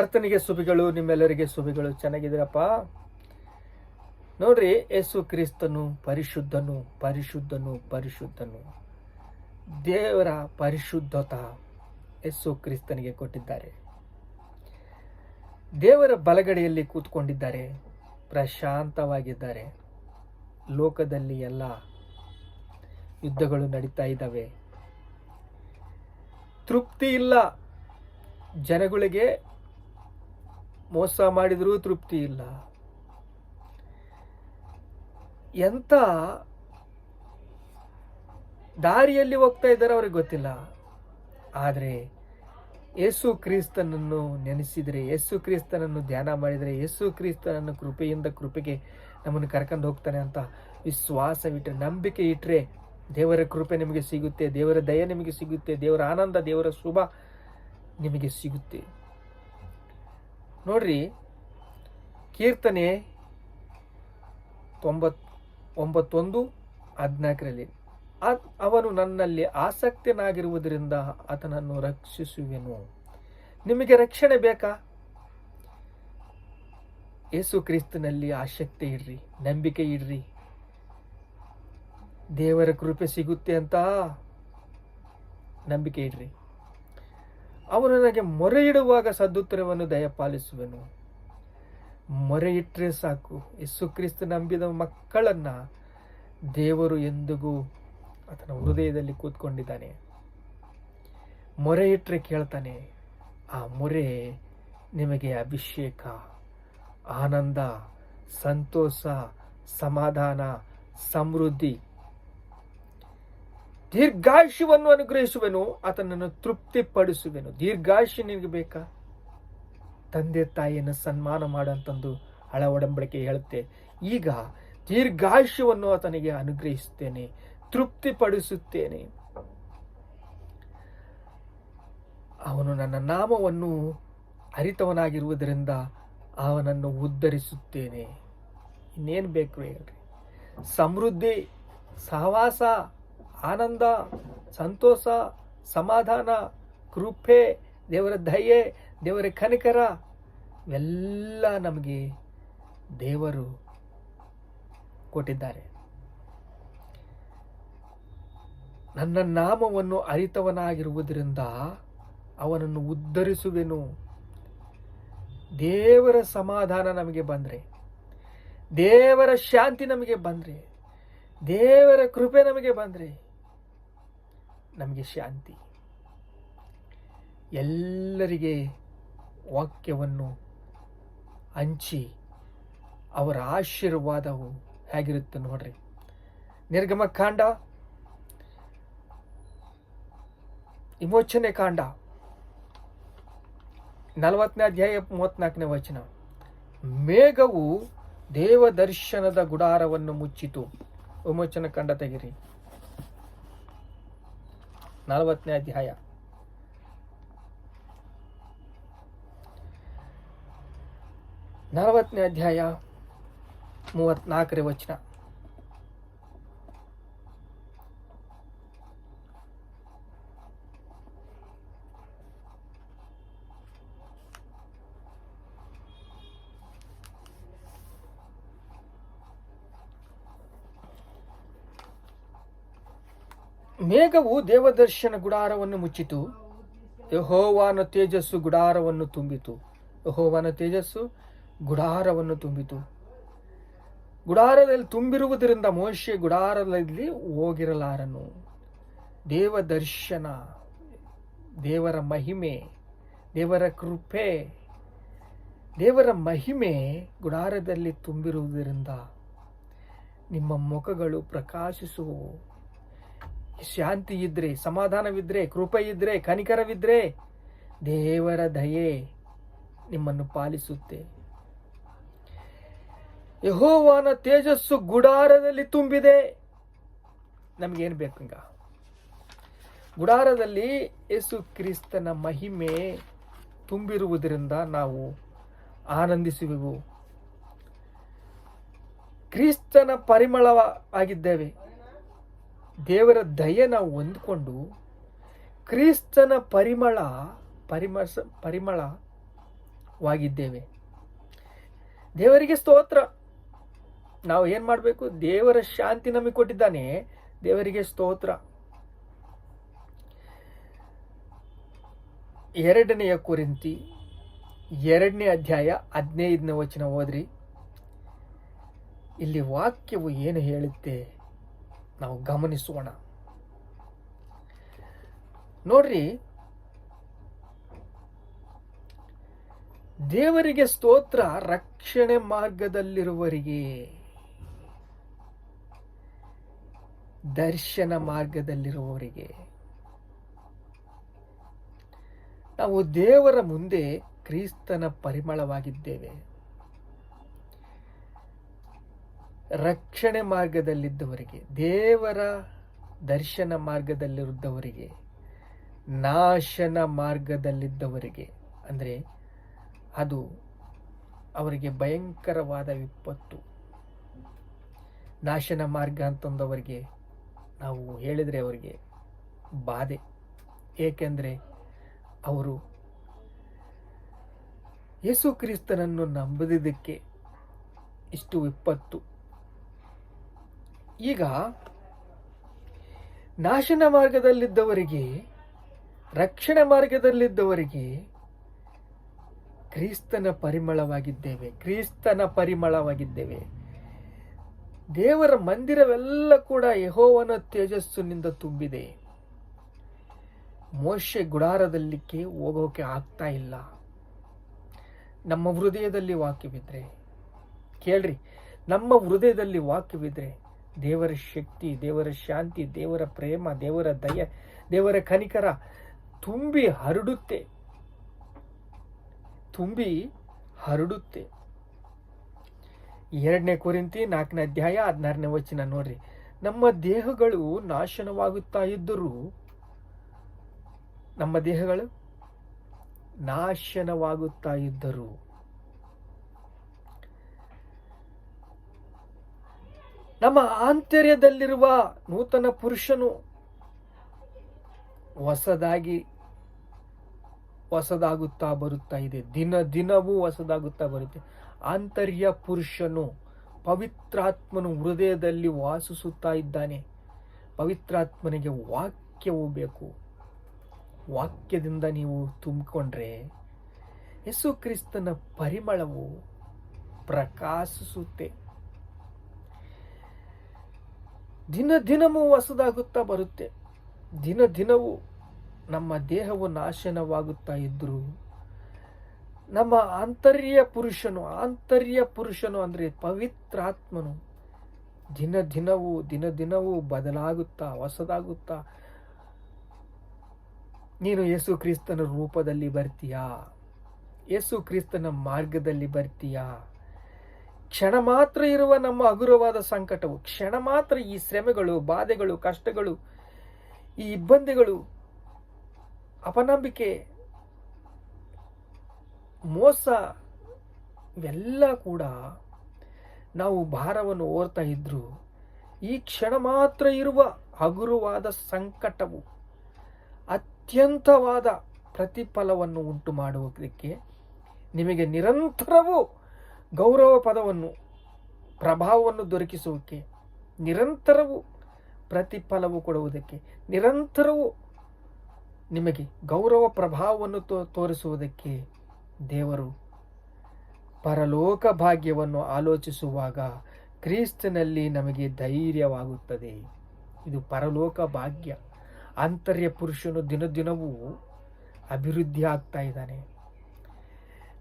ಕರ್ತನಿಗೆ ಸುಬಿಗಳು ನಿಮ್ಮೆಲ್ಲರಿಗೆ ಸುಬಿಗಳು ಚೆನ್ನಾಗಿದ್ದೀರಪ್ಪ? ನೋಡ್ರಿ ಯೇಸು ಕ್ರಿಸ್ತನು ಪರಿಶುದ್ಧನು ಪರಿಶುದ್ಧನು ಪರಿಶುದ್ಧನು. ದೇವರ ಪರಿಶುದ್ಧತ ಯೇಸು ಕ್ರಿಸ್ತನಿಗೆ ಕೊಟ್ಟಿದ್ದಾರೆ. ದೇವರ ಬಲಗಡೆಯಲ್ಲಿ ಕೂತ್ಕೊಂಡಿದ್ದಾರೆ, ಪ್ರಶಾಂತವಾಗಿದ್ದಾರೆ. ಲೋಕದಲ್ಲಿ ಎಲ್ಲ ಯುದ್ಧಗಳು ನಡೀತಾ ಇದ್ದಾವೆ. ತೃಪ್ತಿ ಇಲ್ಲ. ಜನಗಳಿಗೆ ಮೋಸ ಮಾಡಿದರೂ ತೃಪ್ತಿ ಇಲ್ಲ. ಎಂಥ ದಾರಿಯಲ್ಲಿ ಹೋಗ್ತಾ ಇದ್ದಾರೆ ಅವ್ರಿಗೆ ಗೊತ್ತಿಲ್ಲ. ಆದರೆ ಯೇಸು ಕ್ರಿಸ್ತನನ್ನು ನೆನೆಸಿದರೆ, ಯೇಸು ಕ್ರಿಸ್ತನನ್ನು ಧ್ಯಾನ ಮಾಡಿದರೆ, ಯೇಸು ಕ್ರಿಸ್ತನನ್ನು ಕೃಪೆಯಿಂದ ಕೃಪೆಗೆ ನಮ್ಮನ್ನು ಕರ್ಕೊಂಡು ಹೋಗ್ತಾನೆ ಅಂತ ವಿಶ್ವಾಸವಿಟ್ಟರೆ ನಂಬಿಕೆ ಇಟ್ಟರೆ ದೇವರ ಕೃಪೆ ನಿಮಗೆ ಸಿಗುತ್ತೆ, ದೇವರ ದಯ ನಿಮಗೆ ಸಿಗುತ್ತೆ, ದೇವರ ಆನಂದ, ದೇವರ ಶುಭ ನಿಮಗೆ ಸಿಗುತ್ತೆ. ನೋಡ್ರಿ, ಕೀರ್ತನೆ ತೊಂಬತ್, ಒಂಬತ್ತೊಂದು, ಹದಿನಾಲ್ಕರಲ್ಲಿ ಅವನು ನನ್ನಲ್ಲಿ ಆಸಕ್ತನಾಗಿರುವುದರಿಂದ ಆತನನ್ನು ರಕ್ಷಿಸುವೆನು. ನಿಮಗೆ ರಕ್ಷಣೆ ಬೇಕಾ? ಯೇಸು ಕ್ರಿಸ್ತನಲ್ಲಿ ಆಸಕ್ತಿ ಇಡ್ರಿ, ನಂಬಿಕೆ ಇಡ್ರಿ. ದೇವರ ಕೃಪೆ ಸಿಗುತ್ತೆ ಅಂತ ನಂಬಿಕೆ ಇಡ್ರಿ. ಅವನು ನನಗೆ ಮೊರೆ ಇಡುವಾಗ ಸದುತ್ತರವನ್ನು ದಯಪಾಲಿಸುವೆನು. ಮೊರೆ ಇಟ್ಟರೆ ಸಾಕು. ಯೇಸು ಕ್ರಿಸ್ತ ನಂಬಿದ ಮಕ್ಕಳನ್ನ ದೇವರು ಎಂದಿಗೂ ಆತನ ಹೃದಯದಲ್ಲಿ ಕೂತ್ಕೊಂಡಿದ್ದಾನೆ. ಮೊರೆ ಇಟ್ಟರೆ ಕೇಳ್ತಾನೆ, ಆ ಮೊರೆ ನಿಮಗೆ ಅಭಿಷೇಕ, ಆನಂದ, ಸಂತೋಷ, ಸಮಾಧಾನ, ಸಮೃದ್ಧಿ ದೀರ್ಘಾಯುಷ್ಯವನ್ನು ಅನುಗ್ರಹಿಸುವೆನು, ಆತನನ್ನು ತೃಪ್ತಿಪಡಿಸುವೆನು. ದೀರ್ಘಾಯುಷ್ಯ ನಿನಗೆ ಬೇಕಾ? ತಂದೆ ತಾಯಿಯನ್ನು ಸನ್ಮಾನ ಮಾಡಂತಂದು ಹಳ ಒಡಂಬಡಿಕೆ ಹೇಳುತ್ತೆ. ಈಗ ದೀರ್ಘಾಯುಷ್ಯವನ್ನು ಆತನಿಗೆ ಅನುಗ್ರಹಿಸುತ್ತೇನೆ, ತೃಪ್ತಿಪಡಿಸುತ್ತೇನೆ. ಅವನು ನನ್ನ ನಾಮವನ್ನು ಅರಿತವನಾಗಿರುವುದರಿಂದ ಅವನನ್ನು ಉದ್ಧರಿಸುತ್ತೇನೆ. ಇನ್ನೇನು ಬೇಕು ಹೇಳ್ರಿ? ಸಮೃದ್ಧಿ, ಸಹವಾಸ ಆನಂದ, ಸಂತೋಷ, ಸಮಾಧಾನ, ಕೃಪೆ, ದೇವರ ದಯೆ, ದೇವರ ಕನಿಕರ, ಇವೆಲ್ಲ ನಮಗೆ ದೇವರು ಕೊಟ್ಟಿದ್ದಾರೆ. ನನ್ನ ನಾಮವನ್ನು ಅರಿತವನಾಗಿರುವುದರಿಂದ ಅವನನ್ನು ಉದ್ಧರಿಸುವೆನು. ದೇವರ ಸಮಾಧಾನ ನಮಗೆ ಬಂದರೆ, ದೇವರ ಶಾಂತಿ ನಮಗೆ ಬಂದರೆ, ದೇವರ ಕೃಪೆ ನಮಗೆ ಬಂದರೆ ನಮಗೆ ಶಾಂತಿ. ಎಲ್ಲರಿಗೆ ವಾಕ್ಯವನ್ನು ಹಂಚಿ ಅವರ ಆಶೀರ್ವಾದವು ಹೇಗಿರುತ್ತೆ ನೋಡ್ರಿ. ನಿರ್ಗಮ ಕಾಂಡ, ವಿಮೋಚನೆ ಕಾಂಡ, ನಲವತ್ತನೇ ಅಧ್ಯಾಯ ಮೂವತ್ನಾಲ್ಕನೇ ವಚನ. ಮೇಘವು ದೇವ ದರ್ಶನದ ಗುಡಾರವನ್ನು ಮುಚ್ಚಿತು. ವಿಮೋಚನೆ ಕಾಂಡ ತೆಗಿರಿ. ನಲವತ್ತನೇ ಅಧ್ಯಾಯ. ನಲವತ್ತನೇ ಅಧ್ಯಾಯ ಮೂವತ್ನಾಲ್ಕನೇ ವಚನ. ಮೇಘವು ದೇವದರ್ಶನ ಗುಡಾರವನ್ನು ಮುಚ್ಚಿತು. ಯಹೋವಾನ ತೇಜಸ್ಸು ಗುಡಾರವನ್ನು ತುಂಬಿತು. ಯಹೋವಾನ ತೇಜಸ್ಸು ಗುಡಾರವನ್ನು ತುಂಬಿತು. ಗುಡಾರದಲ್ಲಿ ತುಂಬಿರುವುದರಿಂದ ಮೋಶೆ ಗುಡಾರದಲ್ಲಿ ಹೋಗಿರಲಾರನು. ದೇವದರ್ಶನ, ದೇವರ ಮಹಿಮೆ, ದೇವರ ಕೃಪೆ, ದೇವರ ಮಹಿಮೆ ಗುಡಾರದಲ್ಲಿ ತುಂಬಿರುವುದರಿಂದ ನಿಮ್ಮ ಮುಖಗಳು ಪ್ರಕಾಶಿಸುವವು. ಶಾಂತಿ ಇದ್ರೆ ಸಮಾಧಾನವಿದ್ರೆ ಕೃಪೆ ಇದ್ರೆ ಕನಿಕರವಿದ್ರೆ ದೇವರ ದಯೆ ನಿಮ್ಮನ್ನು ಪಾಲಿಸುತ್ತೆ. ಯಹೋವಾನ ತೇಜಸ್ಸು ಗುಡಾರದಲ್ಲಿ ತುಂಬಿದೆ. ನಮಗೇನು ಬೇಕು ಈಗ ಗುಡಾರದಲ್ಲಿ ಯೇಸು ಕ್ರಿಸ್ತನ ಮಹಿಮೆ ತುಂಬಿರುವುದರಿಂದ ನಾವು ಆನಂದಿಸುವೆವು. ಕ್ರಿಸ್ತನ ಪರಿಮಳವಾಗಿದ್ದೇವೆ. ದೇವರ ದಯೆ ನಾವು ಹೊಂದ್ಕೊಂಡು ಕ್ರಿಸ್ತನ ಪರಿಮಳ, ಪರಿಮಸ, ಪರಿಮಳವಾಗಿದ್ದೇವೆ. ದೇವರಿಗೆ ಸ್ತೋತ್ರ. ನಾವು ಏನು ಮಾಡಬೇಕು? ದೇವರ ಶಾಂತಿ ನಮಗೆ ಕೊಟ್ಟಿದ್ದಾನೆ. ದೇವರಿಗೆ ಸ್ತೋತ್ರ. ಎರಡನೆಯ ಕುರಿಂತಿ, ಎರಡನೇ ಅಧ್ಯಾಯ ಹದಿನೈದನೇ ವಚನ ಓದ್ರಿ. ಇಲ್ಲಿ ವಾಕ್ಯವು ಏನು ಹೇಳುತ್ತೆ? ನಾವು ಗಮನಿಸೋಣ. ನೋಡ್ರಿ ದೇವರಿಗೆ ಸ್ತೋತ್ರ ರಕ್ಷಣೆ ಮಾರ್ಗದಲ್ಲಿರುವವರಿಗೆ ದರ್ಶನ ಮಾರ್ಗದಲ್ಲಿರುವವರಿಗೆ. ನಾವು ದೇವರ ಮುಂದೆ ಕ್ರಿಸ್ತನ ಪರಿಮಳವಾಗಿದ್ದೇವೆ. ರಕ್ಷಣೆ ಮಾರ್ಗದಲ್ಲಿದ್ದವರಿಗೆ, ದೇವರ ದರ್ಶನ ಮಾರ್ಗದಲ್ಲಿರುದ್ದವರಿಗೆ ನಾಶನ ಮಾರ್ಗದಲ್ಲಿದ್ದವರಿಗೆ, ಅಂದರೆ ಅದು ಅವರಿಗೆ ಭಯಂಕರವಾದ ವಿಪತ್ತು. ನಾಶನ ಮಾರ್ಗ ಅಂತಂದವರಿಗೆ ನಾವು ಹೇಳಿದರೆ ಅವರಿಗೆ ಬಾಧೆ. ಏಕೆಂದರೆ ಅವರು ಯೇಸು ಕ್ರಿಸ್ತನನ್ನು ನಂಬದಿದ್ದಕ್ಕೆ ಇಷ್ಟು ವಿಪತ್ತು ಈಗ ನಾಶನ ಮಾರ್ಗದಲ್ಲಿದ್ದವರಿಗೆ, ರಕ್ಷಣೆ ಮಾರ್ಗದಲ್ಲಿದ್ದವರಿಗೆ ಕ್ರಿಸ್ತನ ಪರಿಮಳವಾಗಿದ್ದೇವೆ ಕ್ರಿಸ್ತನ ಪರಿಮಳವಾಗಿದ್ದೇವೆ. ದೇವರ ಮಂದಿರವೆಲ್ಲ ಕೂಡ ಯಹೋವನ ತೇಜಸ್ಸಿನಿಂದ ತುಂಬಿದೆ. ಮೋಶೆ ಗುಡಾರದಲ್ಲಿಕ್ಕೆ ಹೋಗೋಕೆ ಆಗ್ತಾ ಇಲ್ಲ. ನಮ್ಮ ಹೃದಯದಲ್ಲಿ ವಾಕ್ಯವಿದ್ರೆ, ಕೇಳ್ರಿ, ನಮ್ಮ ಹೃದಯದಲ್ಲಿ ವಾಕ್ಯವಿದ್ರೆ ದೇವರ ಶಕ್ತಿ, ದೇವರ ಶಾಂತಿ, ದೇವರ ಪ್ರೇಮ, ದೇವರ ದಯ, ದೇವರ ಕನಿಕರ ತುಂಬಿ ಹರಡುತ್ತೆ. ತುಂಬಿ ಹರಡುತ್ತೆ. ಎರಡನೇ ಕುರಿತಿ ನಾಲ್ಕನೇ ಅಧ್ಯಾಯ ಹದಿನಾರನೇ ವಚನ ನೋಡ್ರಿ. ನಮ್ಮ ದೇಹಗಳು ನಾಶನವಾಗುತ್ತಾ ಇದ್ದರೂ ನಮ್ಮ ದೇಹಗಳು ನಾಶನವಾಗುತ್ತಾ ಇದ್ದರು ನಮ್ಮ ಆಂತರ್ಯದಲ್ಲಿರುವ ನೂತನ ಪುರುಷನು ಹೊಸದಾಗಿ ಹೊಸದಾಗುತ್ತಾ ಬರುತ್ತಾ ಇದೆ. ದಿನ ದಿನವೂ ಹೊಸದಾಗುತ್ತಾ ಬರುತ್ತೆ. ಆಂತರ್ಯ ಪುರುಷನು ಪವಿತ್ರಾತ್ಮನು ಹೃದಯದಲ್ಲಿ ವಾಸಿಸುತ್ತಾ ಇದ್ದಾನೆ. ಪವಿತ್ರಾತ್ಮನಿಗೆ ವಾಕ್ಯವು ಬೇಕು. ವಾಕ್ಯದಿಂದ ನೀವು ತುಂಬಿಕೊಂಡ್ರೆ ಯೇಸು ಕ್ರಿಸ್ತನ ಪರಿಮಳವು ಪ್ರಕಾಶಿಸುತ್ತೆ. ದಿನ ದಿನವೂ ಹೊಸದಾಗುತ್ತಾ ಬರುತ್ತೆ. ದಿನ ದಿನವೂ ನಮ್ಮ ದೇಹವು ನಾಶನವಾಗುತ್ತಾ ಇದ್ದರೂ ನಮ್ಮ ಆಂತರ್ಯ ಪುರುಷನು ಆಂತರ್ಯ ಪುರುಷನು ಅಂದರೆ ಪವಿತ್ರಾತ್ಮನು ದಿನ ದಿನವೂ ದಿನ ದಿನವೂ ಬದಲಾಗುತ್ತಾ, ಹೊಸದಾಗುತ್ತಾ. ನೀನು ಯೇಸು ಕ್ರಿಸ್ತನ ರೂಪದಲ್ಲಿ ಬರ್ತೀಯಾ? ಯೇಸು ಕ್ರಿಸ್ತನ ಮಾರ್ಗದಲ್ಲಿ ಬರ್ತೀಯಾ? ಕ್ಷಣ ಮಾತ್ರ ಇರುವ ನಮ್ಮ ಹಗುರವಾದ ಸಂಕಟವು, ಕ್ಷಣ ಮಾತ್ರ ಈ ಶ್ರಮೆಗಳು, ಬಾಧೆಗಳು, ಕಷ್ಟಗಳು, ಈ ಇಬ್ಬಂದಿಗಳು, ಅಪನಂಬಿಕೆ, ಮೋಸ, ಇವೆಲ್ಲ ಕೂಡ ನಾವು ಭಾರವನ್ನು ಓರ್ತಾ ಇದ್ರು. ಈ ಕ್ಷಣ ಮಾತ್ರ ಇರುವ ಹಗುರವಾದ ಸಂಕಟವು ಅತ್ಯಂತವಾದ ಪ್ರತಿಫಲವನ್ನು ಉಂಟು ಮಾಡುವುದಕ್ಕೆ ನಿಮಗೆ ನಿರಂತರವೂ ಗೌರವ ಪದವನ್ನು, ಪ್ರಭಾವವನ್ನು ದೊರಕಿಸುವುದಕ್ಕೆ ನಿರಂತರವು ಪ್ರತಿಫಲವು ಕೊಡುವುದಕ್ಕೆ, ನಿರಂತರವು ನಿಮಗೆ ಗೌರವ ಪ್ರಭಾವವನ್ನು ತೋ, ತೋರಿಸುವುದಕ್ಕೆ ದೇವರು ಪರಲೋಕ ಭಾಗ್ಯವನ್ನು ಆಲೋಚಿಸುವಾಗ ಕ್ರಿಸ್ತನಲ್ಲಿ ನಮಗೆ ಧೈರ್ಯವಾಗುತ್ತದೆ. ಇದು ಪರಲೋಕ ಭಾಗ್ಯ. ಆಂತರ್ಯ ಪುರುಷನು ದಿನ ದಿನವೂ ಅಭಿವೃದ್ಧಿ ಆಗ್ತಾ ಇದ್ದಾನೆ.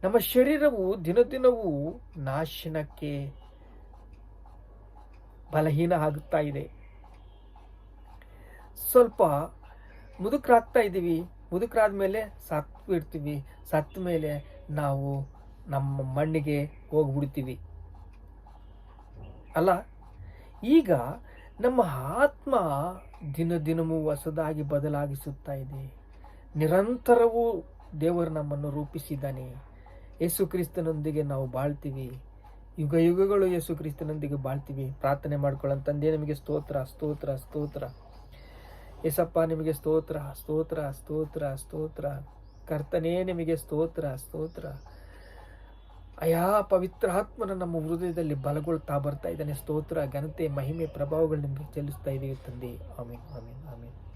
ನಮ್ಮ ಶರೀರವು ದಿನ ದಿನವೂ ನಾಶನಕ್ಕೆ ಬಲಹೀನ ಆಗುತ್ತಾ ಇದೆ. ಸ್ವಲ್ಪ ಮುದುಕರಾಗ್ತಾ ಇದ್ದೀವಿ. ಮುದುಕರಾದ ಮೇಲೆ ಸತ್ತು ಸತ್ತ ಮೇಲೆ ನಾವು ನಮ್ಮ ಮಣ್ಣಿಗೆ ಹೋಗ್ಬಿಡ್ತೀವಿ. ಅಲ್ಲ, ಈಗ ನಮ್ಮ ಆತ್ಮ ದಿನ ದಿನವೂ ಹೊಸದಾಗಿ ಬದಲಾಗಿಸುತ್ತಾ ಇದೆ. ನಿರಂತರವೂ ದೇವರು ನಮ್ಮನ್ನು ರೂಪಿಸಿದ್ದಾನೆ. ಯೇಸು ಕ್ರಿಸ್ತನೊಂದಿಗೆ ನಾವು ಬಾಳ್ತೀವಿ. ಯುಗ ಯುಗಗಳು ಯೇಸು ಕ್ರಿಸ್ತನೊಂದಿಗೆ ಬಾಳ್ತೀವಿ. ಪ್ರಾರ್ಥನೆ ಮಾಡ್ಕೊಳ್ಳೋಣ. ತಂದೆ, ನಿಮಗೆ ಸ್ತೋತ್ರ ಸ್ತೋತ್ರ ಸ್ತೋತ್ರ. ಯೇಸಪ್ಪ ನಿಮಗೆ ಸ್ತೋತ್ರ ಸ್ತೋತ್ರ ಸ್ತೋತ್ರ ಸ್ತೋತ್ರ. ಕರ್ತನೇ, ನಿಮಗೆ ಸ್ತೋತ್ರ ಸ್ತೋತ್ರ. ಅಯಾ ಪವಿತ್ರಾತ್ಮನ ನಮ್ಮ ಹೃದಯದಲ್ಲಿ ಬಲಗೊಳ್ತಾ ಬರ್ತಾ ಇದ್ದಾನೆ. ಸ್ತೋತ್ರ, ಘನತೆ, ಮಹಿಮೆ, ಪ್ರಭಾವಗಳ್ ನಿಮಗೆ ಚಲಿಸ್ತಾ ಇದ್ದೀವಿ ತಂದೆ. ಆಮೇನ್ ಆಮೇನ್ ಆಮೇನ್.